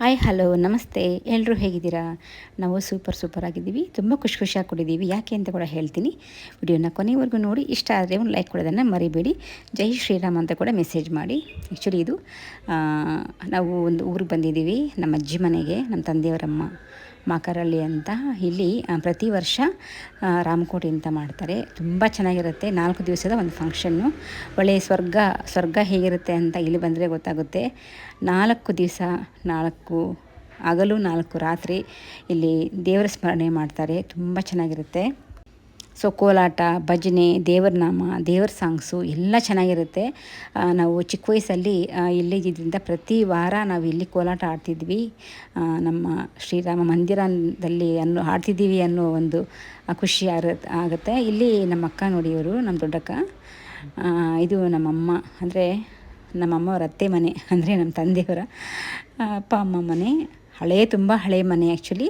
Hi hello ನಮಸ್ತೆ. ಎಲ್ಲರೂ ಹೇಗಿದ್ದೀರಾ? ನಾವು ಸೂಪರ್ ಸೂಪರ್ ಆಗಿದ್ದೀವಿ. ತುಂಬ ಖುಷಿ, ಖುಷಿಯಾಗಿ ಕೊಡಿದ್ದೀವಿ. ಯಾಕೆ ಅಂತ ಕೂಡ ಹೇಳ್ತೀನಿ. ವಿಡಿಯೋನ ಕೊನೆವರೆಗೂ ನೋಡಿ. ಇಷ್ಟ ಆದರೆ ಒಂದು ಲೈಕ್ ಕೊಡೋದನ್ನು ಮರಿಬೇಡಿ. ಜೈ ಶ್ರೀರಾಮ್ ಅಂತ ಕೂಡ ಮೆಸೇಜ್ ಮಾಡಿ. ಆ್ಯಕ್ಚುಲಿ ಇದು ನಾವು ಒಂದು ಊರಿಗೆ ಬಂದಿದ್ದೀವಿ. ನಮ್ಮ ಅಜ್ಜಿ ಮನೆಗೆ, ನಮ್ಮ ತಂದೆಯವರಮ್ಮ. ಮಾಕರಳ್ಳಿ ಅಂತ ಇಲ್ಲಿ ಪ್ರತಿ ವರ್ಷ ರಾಮಕೋಟಿ ಅಂತ ಮಾಡ್ತಾರೆ. ತುಂಬ ಚೆನ್ನಾಗಿರುತ್ತೆ. ನಾಲ್ಕು ದಿವಸದ ಒಂದು ಫಂಕ್ಷನ್ನು ಒಳ್ಳೆಯ ಸ್ವರ್ಗ ಸ್ವರ್ಗ ಹೇಗಿರುತ್ತೆ ಅಂತ ಇಲ್ಲಿ ಬಂದರೆ ಗೊತ್ತಾಗುತ್ತೆ. ನಾಲ್ಕು ದಿವಸ, ನಾಲ್ಕು, ಹಗಲು ನಾಲ್ಕು ರಾತ್ರಿ ಇಲ್ಲಿ ದೇವರ ಸ್ಮರಣೆ ಮಾಡ್ತಾರೆ. ತುಂಬ ಚೆನ್ನಾಗಿರುತ್ತೆ. ಸೊ ಕೋಲಾಟ ಭಜನೆ ದೇವರನಾಮ ದೇವರ ಸಾಂಗ್ಸು ಎಲ್ಲ ಚೆನ್ನಾಗಿರುತ್ತೆ. ನಾವು ಚಿಕ್ಕ ವಯಸ್ಸಲ್ಲಿ ಆ, ಇಲ್ಲಿದ್ದರಿಂದ ಪ್ರತಿ ವಾರ ನಾವು ಇಲ್ಲಿ ಕೋಲಾಟ ಆಡ್ತಿದ್ವಿ. ನಮ್ಮ ಶ್ರೀರಾಮ ಮಂದಿರದಲ್ಲಿ ಅನ್ನು ಆಡ್ತಿದ್ದೀವಿ ಅನ್ನೋ ಒಂದು ಖುಷಿ ಆಗುತ್ತೆ. ಇಲ್ಲಿ ನಮ್ಮ ಅಕ್ಕ ನೋಡಿ ಇವರು ನಮ್ಮ ದೊಡ್ಡಕ್ಕ. ಇದು ನಮ್ಮಮ್ಮ ಅಂದರೆ ನಮ್ಮಮ್ಮವ್ರ ಅತ್ತೆ ಮನೆ ಅಂದರೆ ನಮ್ಮ ತಂದೆಯವರ ಅಪ್ಪ ಅಮ್ಮ ಮನೆ. ಹಳೇ ತುಂಬ ಹಳೆ ಮನೆ ಆ್ಯಕ್ಚುಲಿ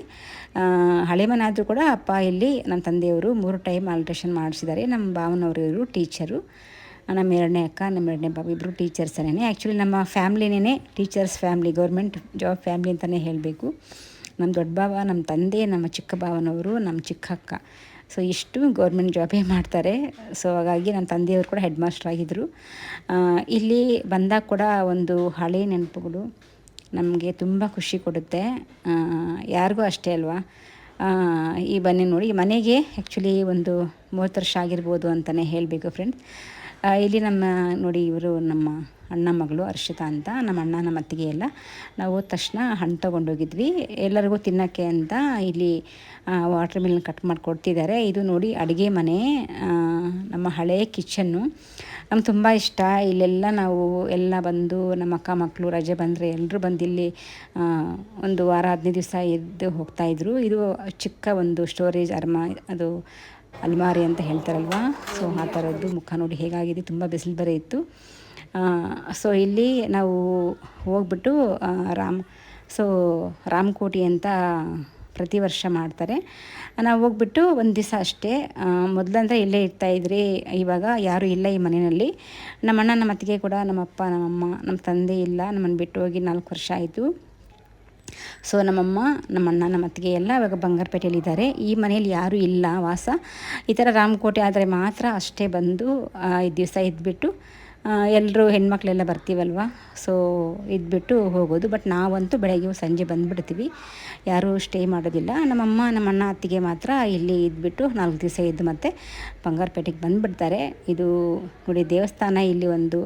ಹಳೆ ಮನೆ ಆದರೂ ಕೂಡ ಅಪ್ಪ ಇಲ್ಲಿ ನಮ್ಮ ತಂದೆಯವರು ಮೂರು ಟೈಮ್ ಆಲ್ಟ್ರೇಷನ್ ಮಾಡಿಸಿದ್ದಾರೆ. ನಮ್ಮ ಭಾವನವರು ಇವರು ಟೀಚರು ನಮ್ಮ ಎರಡನೇ ಅಕ್ಕ, ನಮ್ಮ ಎರಡನೇ ಬಾಬು ಇಬ್ಬರು ಟೀಚರ್ಸನೇ ಆ್ಯಕ್ಚುಲಿ ನಮ್ಮ ಫ್ಯಾಮ್ಲಿನೇ teachers family government job family ಅಂತಲೇ ಹೇಳಬೇಕು. ನಮ್ಮ ದೊಡ್ಡ ಬಾಬ ನಮ್ಮ ತಂದೆ, ನಮ್ಮ ಚಿಕ್ಕ ಭಾವನವರು ನಮ್ಮ ಚಿಕ್ಕ ಅಕ್ಕ ಸೊ ಇಷ್ಟು ಗೌರ್ಮೆಂಟ್ ಜಾಬೇ ಮಾಡ್ತಾರೆ. ಸೊ ಹಾಗಾಗಿ ನಮ್ಮ ತಂದೆಯವರು ಕೂಡ ಹೆಡ್ ಮಾಸ್ಟರ್ ಆಗಿದ್ದರು ಇಲ್ಲಿ ಬಂದಾಗ ಕೂಡ ಒಂದು ಹಳೆ ನೆನಪುಗಳು. ನಮಗೆ ತುಂಬ ಖುಷಿ ಕೊಡುತ್ತೆ. ಯಾರಿಗೂ ಅಷ್ಟೇ ಅಲ್ವಾ? ಈ ಬನ್ನಿ ನೋಡಿ. ಮನೆಗೆ ಆ್ಯಕ್ಚುಲಿ ಒಂದು ಮೂವತ್ತು ವರ್ಷ ಆಗಿರ್ಬೋದು ಅಂತಲೇ ಹೇಳಬೇಕು ಫ್ರೆಂಡ್ಸ್ ಇಲ್ಲಿ ನಮ್ಮ, ನೋಡಿ ಇವರು ನಮ್ಮ ಅಣ್ಣ ಮಗಳು ಹರ್ಷಿತಾ ಅಂತ. ನಮ್ಮ ಅಣ್ಣ ನಮ್ಮ ಅತ್ತಿಗೆ ಎಲ್ಲ. ನಾವು ಹೋದ ತಕ್ಷಣ ಹಣ್ಣು ತೊಗೊಂಡೋಗಿದ್ವಿ ಎಲ್ಲರಿಗೂ ತಿನ್ನೋಕ್ಕೆ ಅಂತ ಇಲ್ಲಿ ವಾಟರ್ ಮಿಲ್ನ ಕಟ್ ಮಾಡಿ ಕೊಡ್ತಿದ್ದಾರೆ ಇದು ನೋಡಿ ಅಡುಗೆ ಮನೆ. ನಮ್ಮ ಹಳೆಯ ಕಿಚನ್ನು ನಮ್ಗೆ ತುಂಬ ಇಷ್ಟ. ಇಲ್ಲೆಲ್ಲ ನಾವು ಎಲ್ಲ ಬಂದು ನಮ್ಮ ಅಕ್ಕ ಮಕ್ಕಳು ರಜೆ ಬಂದರೆ ಎಲ್ಲರೂ ಬಂದು ಇಲ್ಲಿ ಒಂದು ವಾರ ಹದಿನೈದು ದಿವಸ ಇದ್ದು ಹೋಗ್ತಾಯಿದ್ರು ಇದು ಚಿಕ್ಕ ಒಂದು ಸ್ಟೋರೇಜ್ ಅರ್ಮ, ಅದು ಅಲ್ಮಾರಿ ಅಂತ ಹೇಳ್ತಾರಲ್ವ? ಸೊ ಆ ಥರದ್ದು ಮುಖ ನೋಡಿ ಹೇಗಾಗಿದೆ, ತುಂಬ ಬಿಸಿಲು ಬರೆ ಇತ್ತು. ಸೊ ಇಲ್ಲಿ ನಾವು ಹೋಗ್ಬಿಟ್ಟು ರಾಮ್ ಸೊ ರಾಮಕೋಟಿ ಅಂತ ಪ್ರತಿ ವರ್ಷ ಮಾಡ್ತಾರೆ. ನಾವು ಹೋಗ್ಬಿಟ್ಟು ಒಂದು ದಿವಸ ಅಷ್ಟೇ ಮೊದಲಂದ್ರೆ ಇಲ್ಲೇ ಇರ್ತಾಯಿದ್ರಿ ಇವಾಗ ಯಾರೂ ಇಲ್ಲ ಈ ಮನೆಯಲ್ಲಿ. ನಮ್ಮ ಅಣ್ಣ ನಮ್ಮ ಅತ್ತಿಗೆ ಕೂಡ ನಮ್ಮಪ್ಪ ನಮ್ಮಮ್ಮ ನಮ್ಮ ತಂದೆ ಇಲ್ಲ ನಮ್ಮನ್ನು ಬಿಟ್ಟು ಹೋಗಿ ನಾಲ್ಕು ವರ್ಷ ಆಯಿತು. ಸೊ ನಮ್ಮಮ್ಮ ನಮ್ಮ ಅಣ್ಣ ನಮ್ಮ ಅತ್ತಿಗೆ ಎಲ್ಲ ಇವಾಗ ಬಂಗಾರಪೇಟೆಯಲ್ಲಿದ್ದಾರೆ ಈ ಮನೆಯಲ್ಲಿ ಯಾರೂ ಇಲ್ಲ, ವಾಸ. ಈ ಥರ ರಾಮಕೋಟೆ ಆದರೆ ಮಾತ್ರ ಅಷ್ಟೇ ಬಂದು ಈ ದಿವಸ ಇದ್ಬಿಟ್ಟು ಎಲ್ಲರೂ ಹೆಣ್ಮಕ್ಳೆಲ್ಲ ಬರ್ತೀವಲ್ವ? ಸೊ ಇದ್ಬಿಟ್ಟು ಹೋಗೋದು. ಬಟ್ ನಾವಂತೂ ಬೆಳಗ್ಗೆ ಸಂಜೆ ಬಂದುಬಿಡ್ತೀವಿ. ಯಾರೂ ಸ್ಟೇ ಮಾಡೋದಿಲ್ಲ. ನಮ್ಮಮ್ಮ ನಮ್ಮ ಅಣ್ಣ ಅತ್ತಿಗೆ ಮಾತ್ರ ಇಲ್ಲಿ ಇದ್ಬಿಟ್ಟು ನಾಲ್ಕು ದಿವಸ ಇದ್ದು ಮತ್ತೆ ಬಂಗಾರಪೇಟೆಗೆ ಬಂದುಬಿಡ್ತಾರೆ. ಇದು ನೋಡಿ ದೇವಸ್ಥಾನ ಇಲ್ಲಿ ಒಂದು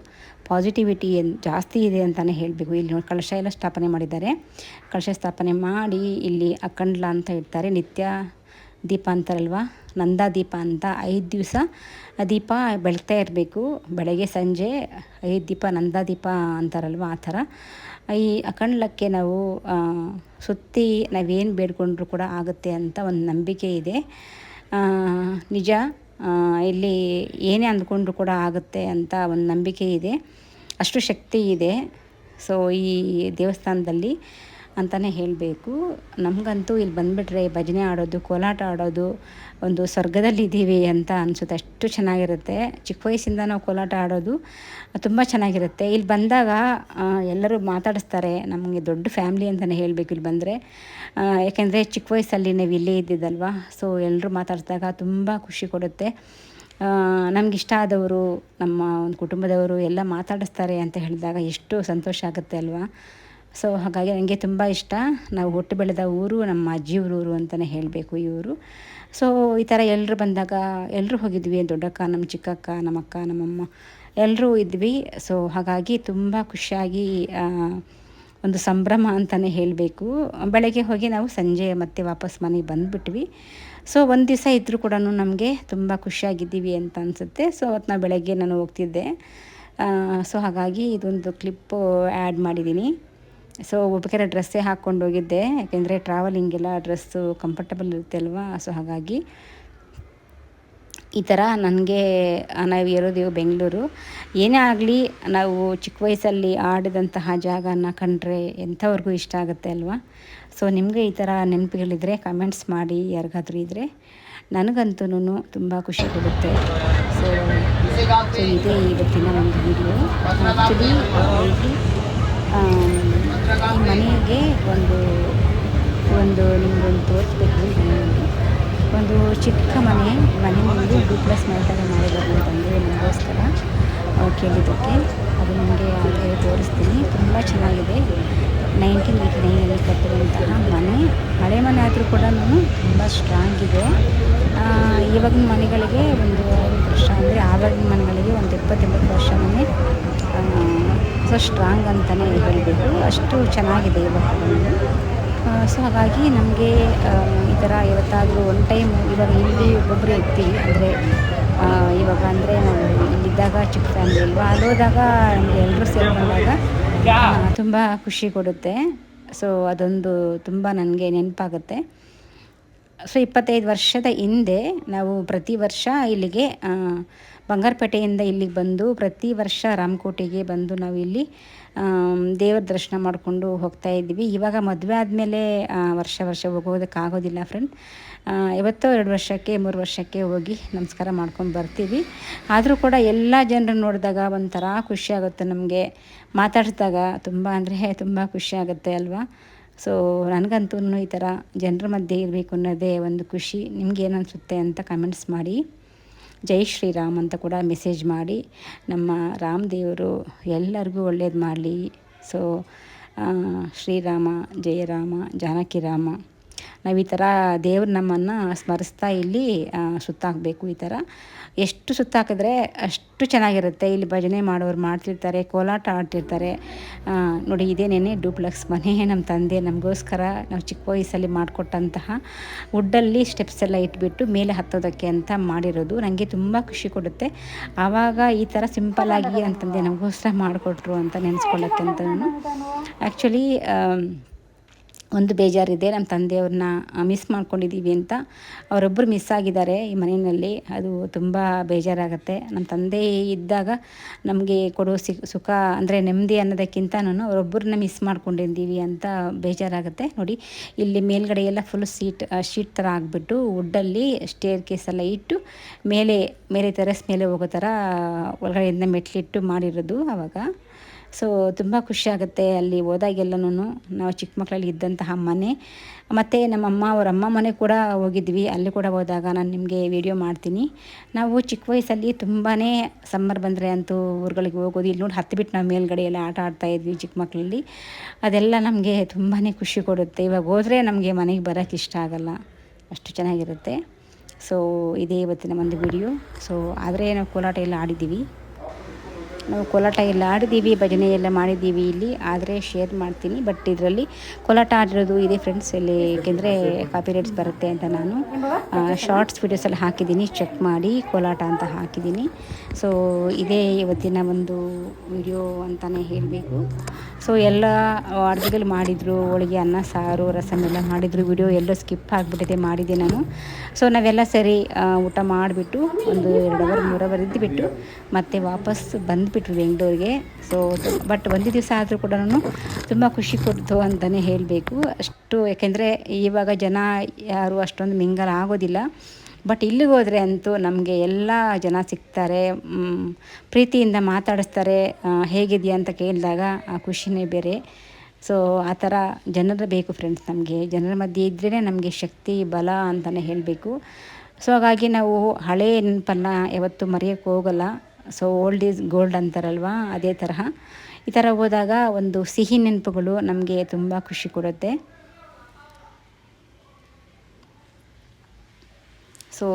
ಪಾಸಿಟಿವಿಟಿ ಏನು ಜಾಸ್ತಿ ಇದೆ ಅಂತಲೇ ಹೇಳಬೇಕು. ಇಲ್ಲಿ ನೋಡಿ ಕಳಶ ಎಲ್ಲ ಸ್ಥಾಪನೆ ಮಾಡಿದ್ದಾರೆ. ಕಳಶ ಸ್ಥಾಪನೆ ಮಾಡಿ ಇಲ್ಲಿ ಅಖಂಡ್ಲ ಅಂತ ಇಡ್ತಾರೆ. ನಿತ್ಯ ದೀಪ ಅಂತಾರಲ್ವ? ನಂದಾ ದೀಪ ಅಂತ ಐದು ದಿವಸ ದೀಪ ಬೆಳಗ್ತಾ ಇರಬೇಕು. ಬೆಳಗ್ಗೆ ಸಂಜೆ ಐದು ದೀಪ, ನಂದಾ ದೀಪ ಅಂತಾರಲ್ವ ಆ ಥರ. ಈ ಅಖಂಡಕ್ಕೆ ನಾವು ಸುತ್ತಿ ನಾವೇನು ಬೇಡ್ಕೊಂಡ್ರೂ ಕೂಡ ಆಗುತ್ತೆ ಅಂತ ಒಂದು ನಂಬಿಕೆ ಇದೆ. ನಿಜ ಇಲ್ಲಿ ಏನೇ ಅಂದ್ಕೊಂಡ್ರೂ ಕೂಡ ಆಗುತ್ತೆ ಅಂತ ಒಂದು ನಂಬಿಕೆ ಇದೆ. ಅಷ್ಟು ಶಕ್ತಿ ಇದೆ. ಸೊ ಈ ದೇವಸ್ಥಾನದಲ್ಲಿ ಅಂತಲೇ ಹೇಳಬೇಕು. ನಮಗಂತೂ ಇಲ್ಲಿ ಬಂದುಬಿಟ್ರೆ ಭಜನೆ ಆಡೋದು ಕೋಲಾಟ ಆಡೋದು ಒಂದು ಸ್ವರ್ಗದಲ್ಲಿ ಇದ್ದೀವಿ ಅಂತ ಅನಿಸುತ್ತೆ. ಅಷ್ಟು ಚೆನ್ನಾಗಿರುತ್ತೆ. ಚಿಕ್ಕ ವಯಸ್ಸಿಂದ ನಾವು ಕೋಲಾಟ ಆಡೋದು ತುಂಬ ಚೆನ್ನಾಗಿರುತ್ತೆ. ಇಲ್ಲಿ ಬಂದಾಗ ಎಲ್ಲರೂ ಮಾತಾಡಿಸ್ತಾರೆ. ನಮಗೆ ದೊಡ್ಡ ಫ್ಯಾಮ್ಲಿ ಅಂತಲೇ ಹೇಳಬೇಕು ಇಲ್ಲಿ ಬಂದರೆ. ಯಾಕೆಂದರೆ ಚಿಕ್ಕ ವಯಸ್ಸಲ್ಲಿ ನಾವು ಇಲ್ಲೇ ಇದ್ದಿದ್ದಲ್ವ? ಸೊ, ಎಲ್ಲರೂ ಮಾತಾಡಿಸಿದಾಗ ತುಂಬ ಖುಷಿ ಕೊಡುತ್ತೆ. ನಮಗಿಷ್ಟ ಆದವರು, ನಮ್ಮ ಒಂದು ಕುಟುಂಬದವರು ಎಲ್ಲ ಮಾತಾಡಿಸ್ತಾರೆ ಅಂತ ಹೇಳಿದಾಗ ಎಷ್ಟು ಸಂತೋಷ ಆಗುತ್ತೆ ಅಲ್ವಾ? ಸೊ ಹಾಗಾಗಿ ನನಗೆ ತುಂಬ ಇಷ್ಟ. ನಾವು ಹುಟ್ಟು ಬೆಳೆದ ಊರು, ನಮ್ಮ ಅಜ್ಜಿಯವ್ರ ಊರು ಅಂತಲೇ ಹೇಳಬೇಕು ಈ ಊರು. ಸೊ ಈ ಥರ ಎಲ್ಲರೂ ಬಂದಾಗ ಎಲ್ಲರೂ ಹೋಗಿದ್ವಿ. ದೊಡ್ಡಕ್ಕ, ನಮ್ಮ ಚಿಕ್ಕಕ್ಕ, ನಮ್ಮಕ್ಕ, ನಮ್ಮಮ್ಮ ಎಲ್ಲರೂ ಇದ್ವಿ. ಸೊ ಹಾಗಾಗಿ ತುಂಬ ಖುಷಿಯಾಗಿ ಒಂದು ಸಂಭ್ರಮ ಅಂತಲೇ ಹೇಳಬೇಕು. ಬೆಳಗ್ಗೆ ಹೋಗಿ ನಾವು ಸಂಜೆ ಮತ್ತೆ ವಾಪಸ್ ಮನೆಗೆ ಬಂದುಬಿಟ್ವಿ. ಸೊ ಒಂದು ದಿವಸ ಇದ್ದರೂ ಕೂಡ ನಮಗೆ ತುಂಬ ಖುಷಿಯಾಗಿದ್ದೀವಿ ಅಂತ ಅನಿಸುತ್ತೆ. ಸೊ ಅವತ್ತು ನಾವು ಬೆಳಗ್ಗೆ ನಾನು ಹೋಗ್ತಿದ್ದೆ. ಸೊ ಹಾಗಾಗಿ ಇದೊಂದು ಕ್ಲಿಪ್ಪು ಆ್ಯಡ್ ಮಾಡಿದ್ದೀನಿ. ಸೊ ಒಬ್ಬಕ್ಕೆ ಡ್ರೆಸ್ಸೇ ಹಾಕ್ಕೊಂಡು ಹೋಗಿದ್ದೆ ಯಾಕೆಂದರೆ ಟ್ರಾವೆಲಿಂಗೆಲ್ಲ ಡ್ರೆಸ್ಸು ಕಂಫರ್ಟಬಲ್ ಇರುತ್ತೆ ಅಲ್ವಾ? ಸೊ ಹಾಗಾಗಿ ಈ ಥರ ನನಗೆ, ನಾವು ಇರೋದು ಬೆಂಗಳೂರು. ಏನೇ ಆಗಲಿ, ನಾವು ಚಿಕ್ಕ ವಯಸ್ಸಲ್ಲಿ ಆಡಿದಂತಹ ಜಾಗನ ಕಂಡ್ರೆ ಎಂಥವ್ರಿಗೂ ಇಷ್ಟ ಆಗುತ್ತೆ ಅಲ್ವಾ? ಸೊ ನಿಮಗೆ ಈ ಥರ ನೆನಪುಗಳಿದ್ರೆ ಕಮೆಂಟ್ಸ್ ಮಾಡಿ, ಯಾರಿಗಾದ್ರೂ ಇದ್ದರೆ ನನಗಂತೂ ತುಂಬ ಖುಷಿ ಕೊಡುತ್ತೆ. ಸೊ ಇದೇ ಇವತ್ತಿನ ಒಂದು ವಿಡಿಯೋ ಈ ಮನೆಗೆ ಒಂದು ಒಂದು ನಿಮಗೊಂದು ತೋರಿಸ್ಬೇಕು ಒಂದು ಚಿಕ್ಕ ಮನೆ ಮನೆ ಮುಂದೆ ಪ್ಲಸ್ ಮನೆ ಥರ ಮಾಡಿದ್ದಾರೆ ಅಂತಂದು ನಮಗೋಸ್ಕರ. ಕೇಳಿದ್ದಕ್ಕೆ, ಅದು ನಿಮಗೆ ಆಗಲೇ ತೋರಿಸ್ತೀನಿ. ತುಂಬ ಚೆನ್ನಾಗಿದೆ. ನೈನ್ಟೀನ್ ಏಯ್ಟಿ ನೈನಲ್ಲಿ ಕಟ್ಟಿರುವಂತಹ ಮನೆ. ಹಳೆ ಮನೆ ಆದರೂ ಕೂಡ ತುಂಬ ಸ್ಟ್ರಾಂಗ್ ಇದೆ. ಇವಾಗಿನ ಮನೆಗಳಿಗೆ ಒಂದು ವರ್ಷ ಅಂದರೆ ಆವಾಗಿನ ಮನೆಗಳಿಗೆ ಒಂದು ಎಪ್ಪತ್ತೆಂಬತ್ತು ವರ್ಷ ಮನೆ. ಸೊ ಸ್ಟ್ರಾಂಗ್ ಅಂತಲೇ ಹೇಳಬೇಕು ಅಷ್ಟು ಚೆನ್ನಾಗಿದೆ ಇವಾಗ ಸೊ ಹಾಗಾಗಿ ನಮಗೆ ಈ ಥರ ಇವತ್ತಾದರೂ ಒನ್ ಟೈಮ್ ಇವಾಗ ಇಲ್ಲಿ ಒಬ್ಬೊಬ್ಬರು ಇರ್ತೀವಿ. ಅಂದರೆ ಇವಾಗ ಅಂದರೆ ನಾವು ಇಲ್ಲಿದ್ದಾಗ ಚಿಕ್ಕ ಫ್ಯಾಮಿಲಿ ಅಲ್ವಾ? ಅಲ್ಲೋದಾಗ ನಮಗೆ ಎಲ್ಲರೂ ಸೇರಿಕೊಂಡಾಗ ತುಂಬ ಖುಷಿ ಕೊಡುತ್ತೆ. ಸೊ ಅದೊಂದು ತುಂಬ ನನಗೆ ನೆನಪಾಗುತ್ತೆ. ಸೊ ಇಪ್ಪತ್ತೈದು ವರ್ಷದ ಹಿಂದೆ ನಾವು ಪ್ರತಿ ವರ್ಷ ಇಲ್ಲಿಗೆ ಬಂಗಾರಪೇಟೆಯಿಂದ ಇಲ್ಲಿಗೆ ಬಂದು ಪ್ರತಿ ವರ್ಷ ರಾಮಕೋಟೆಗೆ ಬಂದು ನಾವು ಇಲ್ಲಿ ದೇವರ ದರ್ಶನ ಮಾಡಿಕೊಂಡು ಹೋಗ್ತಾ ಇದ್ವಿ ಇವಾಗ ಮದುವೆ ಆದಮೇಲೆ ವರ್ಷ ವರ್ಷ ಹೋಗೋದಕ್ಕೆ ಆಗೋದಿಲ್ಲ ಫ್ರೆಂಡ್ ಇವತ್ತೋ ಎರಡು ವರ್ಷಕ್ಕೆ, ಮೂರು ವರ್ಷಕ್ಕೆ ಹೋಗಿ ನಮಸ್ಕಾರ ಮಾಡ್ಕೊಂಡು ಬರ್ತೀವಿ. ಆದರೂ ಕೂಡ ಎಲ್ಲ ಜನರು ನೋಡಿದಾಗ ಒಂಥರ ಖುಷಿ ಆಗುತ್ತೆ ನಮಗೆ. ಮಾತಾಡಿದಾಗ ತುಂಬ ಅಂದರೆ ತುಂಬ ಖುಷಿ ಆಗುತ್ತೆ ಅಲ್ವಾ? ಸೊ ನನಗಂತೂ ಈ ಥರ ಜನರ ಮಧ್ಯೆ ಇರಬೇಕು ಅನ್ನೋದೇ ಒಂದು ಖುಷಿ. ನಿಮ್ಗೆ ಏನು ಅನಿಸುತ್ತೆ ಅಂತ ಕಮೆಂಟ್ಸ್ ಮಾಡಿ. ಜೈ ಶ್ರೀರಾಮ್ ಅಂತ ಕೂಡ ಮೆಸೇಜ್ ಮಾಡಿ, ನಮ್ಮ ರಾಮದೇವರು ಎಲ್ಲರಿಗೂ ಒಳ್ಳೇದು ಮಾಡಲಿ. ಸೊ ಶ್ರೀರಾಮ ಜಯರಾಮ ಜಾನಕಿ ರಾಮ. ನಾವು ಈ ಥರ ದೇವ್ರು ನಮ್ಮನ್ನು ಸ್ಮರಿಸ್ತಾ ಇಲ್ಲಿ ಸುತ್ತಾಕಬೇಕು ಈ ಥರ ಎಷ್ಟು ಸುತ್ತಾಕಿದ್ರೆ ಅಷ್ಟು ಚೆನ್ನಾಗಿರುತ್ತೆ. ಇಲ್ಲಿ ಭಜನೆ ಮಾಡೋರು ಮಾಡ್ತಿರ್ತಾರೆ, ಕೋಲಾಟ ಆಡ್ತಿರ್ತಾರೆ. ನೋಡಿ ಇದೇನೇನೆ ಡೂಪ್ಲೆಕ್ಸ್ ಮನೆ ನಮ್ಮ ತಂದೆ ನಮಗೋಸ್ಕರ ನಾವು ಚಿಕ್ಕ ವಯಸ್ಸಲ್ಲಿ ಮಾಡಿಕೊಟ್ಟಂತಹ ವುಡ್ಡಲ್ಲಿ ಸ್ಟೆಪ್ಸ್ ಎಲ್ಲ ಇಟ್ಬಿಟ್ಟು ಮೇಲೆ ಹತ್ತೋದಕ್ಕೆ ಅಂತ ಮಾಡಿರೋದು. ನನಗೆ ತುಂಬ ಖುಷಿ ಕೊಡುತ್ತೆ. ಆವಾಗ ಈ ಥರ ಸಿಂಪಲ್ಲಾಗಿ ಅಂತಂದೆ ನಮಗೋಸ್ಕರ ಮಾಡಿಕೊಟ್ರು ಅಂತ ನೆನೆಸ್ಕೊಳ್ಳೋಕ್ಕೆ ಅಂತ ಆ್ಯಕ್ಚುಲಿ ಒಂದು ಬೇಜಾರಿದೆ. ನಮ್ಮ ತಂದೆಯವ್ರನ್ನ ಮಿಸ್ ಮಾಡ್ಕೊಂಡಿದ್ದೀವಿ ಅಂತ ಅವರೊಬ್ಬರು ಮಿಸ್ ಆಗಿದ್ದಾರೆ ಈ ಮನೆಯಲ್ಲಿ. ಅದು ತುಂಬ ಬೇಜಾರಾಗುತ್ತೆ. ನಮ್ಮ ತಂದೆ ಇದ್ದಾಗ ನಮಗೆ ಕೊಡೋ ಸಿ, ಸುಖ ಅಂದರೆ ನೆಮ್ಮದಿ ಅನ್ನೋದಕ್ಕಿಂತ ನಾನು ಅವರೊಬ್ಬರನ್ನ ಮಿಸ್ ಮಾಡ್ಕೊಂಡಿದ್ದೀವಿ ಅಂತ ಬೇಜಾರಾಗುತ್ತೆ. ನೋಡಿ, ಇಲ್ಲಿ ಮೇಲ್ಗಡೆ ಎಲ್ಲ ಫುಲ್ ಸೀಟ್ ಶೀಟ್ ಥರ ಆಗಿಬಿಟ್ಟು ವುಡ್ಡಲ್ಲಿ ಸ್ಟೇರ್ ಕೇಸ್ ಎಲ್ಲ ಇಟ್ಟು ಮೇಲೆ ಮೇಲೆ ತೆರೆಸ್ ಮೇಲೆ ಹೋಗೋ ಥರ ಒಳಗಡೆಯಿಂದ ಮೆಟ್ಲಿಟ್ಟು ಮಾಡಿರೋದು ಆವಾಗ ಸೊ ತುಂಬ ಖುಷಿಯಾಗುತ್ತೆ ಅಲ್ಲಿ ಹೋದಾಗೆಲ್ಲನೂ ನಾವು ಚಿಕ್ಕ ಮಕ್ಕಳಲ್ಲಿ ಇದ್ದಂತಹ ಮನೆ. ಮತ್ತು ನಮ್ಮಮ್ಮ ಅವರ ಅಮ್ಮ ಮನೆ ಕೂಡ ಹೋಗಿದ್ವಿ. ಅಲ್ಲಿ ಕೂಡ ಹೋದಾಗ ನಾನು ನಿಮಗೆ ವಿಡಿಯೋ ಮಾಡ್ತೀನಿ. ನಾವು ಚಿಕ್ಕ ವಯಸ್ಸಲ್ಲಿ ತುಂಬಾ ಸಮ್ಮರ್ ಬಂದರೆ ಅಂತೂ ಊರುಗಳಿಗೆ ಹೋಗೋದು, ಇಲ್ಲಿ ನೋಡಿ ಹತ್ತು ಬಿಟ್ಟು ನಾವು ಮೇಲ್ಗಡೆ ಎಲ್ಲ ಆಟ ಆಡ್ತಾಯಿದ್ವಿ ಚಿಕ್ಕ ಮಕ್ಕಳಲ್ಲಿ ಅದೆಲ್ಲ ನಮಗೆ ತುಂಬಾ ಖುಷಿ ಕೊಡುತ್ತೆ. ಇವಾಗ ಹೋದರೆ ನಮಗೆ ಮನೆಗೆ ಬರೋಕ್ಕೆ ಇಷ್ಟ ಆಗಲ್ಲ. ಅಷ್ಟು ಚೆನ್ನಾಗಿರುತ್ತೆ. ಸೊ ಇದೇ ಇವತ್ತಿನ ಒಂದು ವಿಡಿಯೋ ಸೊ ಆದರೆ ನಾವು ಕೋಲಾಟ ಎಲ್ಲ ಆಡಿದ್ದೀವಿ. ನಾವು ಕೋಲಾಟ ಎಲ್ಲ ಆಡಿದ್ದೀವಿ, ಭಜನೆ ಎಲ್ಲ ಮಾಡಿದ್ದೀವಿ ಇಲ್ಲಿ. ಆದರೆ ಶೇರ್ ಮಾಡ್ತೀನಿ. ಬಟ್ ಇದರಲ್ಲಿ ಕೋಲಾಟ ಆಡಿರೋದು ಇದೆ ಫ್ರೆಂಡ್ಸ್ ಇಲ್ಲಿ ಏಕೆಂದರೆ ಕಾಪಿ ರೇಟ್ಸ್ ಬರುತ್ತೆ ಅಂತ ನಾನು. ಶಾರ್ಟ್ಸ್ ವೀಡಿಯೋಸಲ್ಲಿ ಹಾಕಿದ್ದೀನಿ. ಚೆಕ್ ಮಾಡಿ ಕೋಲಾಟ ಅಂತ ಹಾಕಿದ್ದೀನಿ. ಸೊ ಇದೇ ಇವತ್ತಿನ ಒಂದು ವಿಡಿಯೋ ಅಂತಲೇ ಹೇಳಬೇಕು. ಸೊ ಎಲ್ಲ ಅಡುಗೆಗಳು ಮಾಡಿದರು, ಹೋಳಿಗೆ, ಅನ್ನ, ಸಾರು ರಸಮ್ ಎಲ್ಲ ಮಾಡಿದರು. ವಿಡಿಯೋ ಎಲ್ಲೋ ಸ್ಕಿಪ್ ಆಗಿಬಿಟ್ಟಿದೆ ಮಾಡಿದ್ದೆ ನಾನು. ಸೊ ನಾವೆಲ್ಲ ಸರಿ ಊಟ ಮಾಡಿಬಿಟ್ಟು ಒಂದು ಎರಡು ಅವರ್ ಮೂರು ಅವರ್ ಇದ್ದುಬಿಟ್ಟು ಮತ್ತೆ ವಾಪಸ್ ಬಂದುಬಿಟ್ರು ಬೆಂಗಳೂರಿಗೆ. ಸೊ ಬಟ್ ಒಂದು ದಿವಸ ಆದರೂ ಕೂಡ ತುಂಬ ಖುಷಿ ಕೊಡ್ತು ಅಂತಲೇ ಹೇಳಬೇಕು. ಅಷ್ಟು, ಯಾಕೆಂದರೆ ಇವಾಗ ಜನ ಯಾರು ಅಷ್ಟೊಂದು ಮಿಂಗಲ್ ಆಗೋದಿಲ್ಲ. ಬಟ್ ಇಲ್ಲಿಗೆ ಹೋದರೆ ಅಂತೂ ನಮಗೆ ಎಲ್ಲ ಜನ ಸಿಗ್ತಾರೆ ಪ್ರೀತಿಯಿಂದ ಮಾತಾಡಿಸ್ತಾರೆ ಹೇಗಿದೆಯಾ ಅಂತ ಕೇಳಿದಾಗ ಆ ಖುಷಿನೇ ಬೇರೆ. ಸೊ ಆ ಥರ ಜನರು ಬೇಕು ಫ್ರೆಂಡ್ಸ್ ನಮಗೆ. ಜನರ ಮಧ್ಯೆ ಇದ್ರೇ ನಮಗೆ ಶಕ್ತಿ, ಬಲ ಅಂತಲೇ ಹೇಳಬೇಕು. ಸೊ ಹಾಗಾಗಿ ನಾವು ಹಳೆ ನೆನಪನ್ನು ಯಾವತ್ತೂ ಮರೆಯೋಕ್ಕೆ ಹೋಗಲ್ಲ. ಸೊ ಓಲ್ಡ್ ಈಸ್ ಗೋಲ್ಡ್ ಅಂತಾರಲ್ವ? ಅದೇ ತರಹ. ಈ ಥರ ಹೋದಾಗ ಒಂದು ಸಿಹಿ ನೆನಪುಗಳು ನಮಗೆ ತುಂಬ ಖುಷಿ ಕೊಡುತ್ತೆ. ಸೊ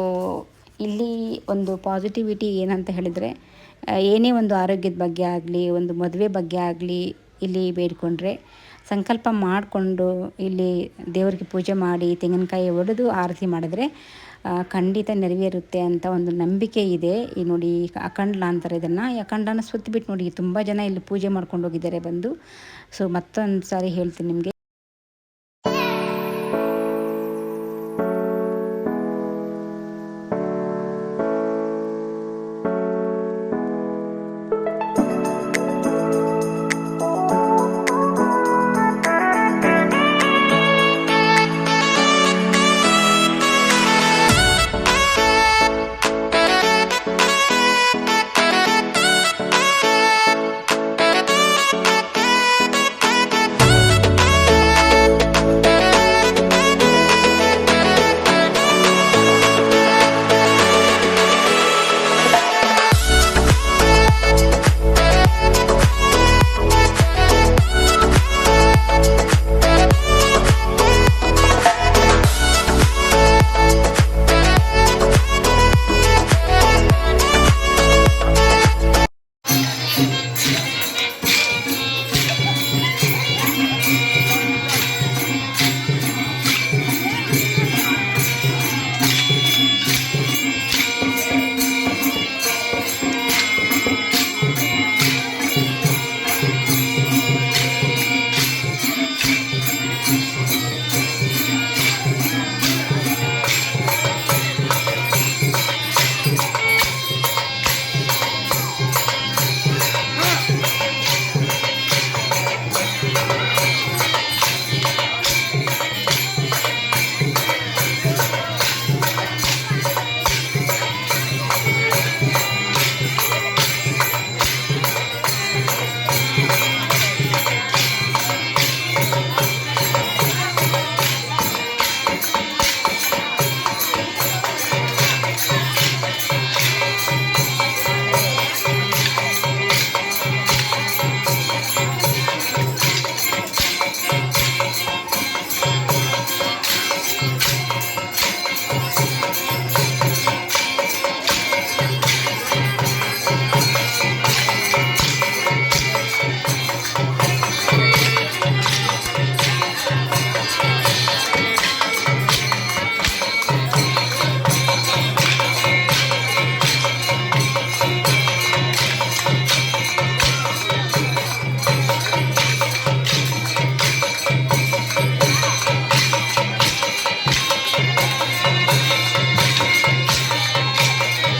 ಇಲ್ಲಿ ಒಂದು ಪಾಸಿಟಿವಿಟಿ ಏನಂತ ಹೇಳಿದರೆ ಏನೇ ಒಂದು ಆರೋಗ್ಯದ ಬಗ್ಗೆ ಆಗಲಿ, ಒಂದು ಮದುವೆ ಬಗ್ಗೆ ಆಗಲಿ, ಇಲ್ಲಿ ಬೇಡಿಕೊಂಡ್ರೆ ಸಂಕಲ್ಪ ಮಾಡಿಕೊಂಡು ಇಲ್ಲಿ ದೇವರಿಗೆ ಪೂಜೆ ಮಾಡಿ, ತೆಂಗಿನಕಾಯಿ ಒಡೆದು ಆರತಿ ಮಾಡಿದ್ರೆ ಖಂಡಿತ ನೆರವೇರುತ್ತೆ ಅಂತ ಒಂದು ನಂಬಿಕೆ ಇದೆ. ಈ ನೋಡಿ ಅಖಂಡ್ಲ ಅಂತಾರೆ ಇದನ್ನು ಅಖಂಡನ ಸುತ್ತಿಬಿಟ್ಟು ನೋಡಿ, ತುಂಬ ಜನ ಇಲ್ಲಿ ಪೂಜೆ ಮಾಡ್ಕೊಂಡು ಹೋಗಿದ್ದಾರೆ ಬಂದು. ಸೊ ಮತ್ತೊಂದು ಸಾರಿ ಹೇಳ್ತೀನಿ ನಿಮಗೆ.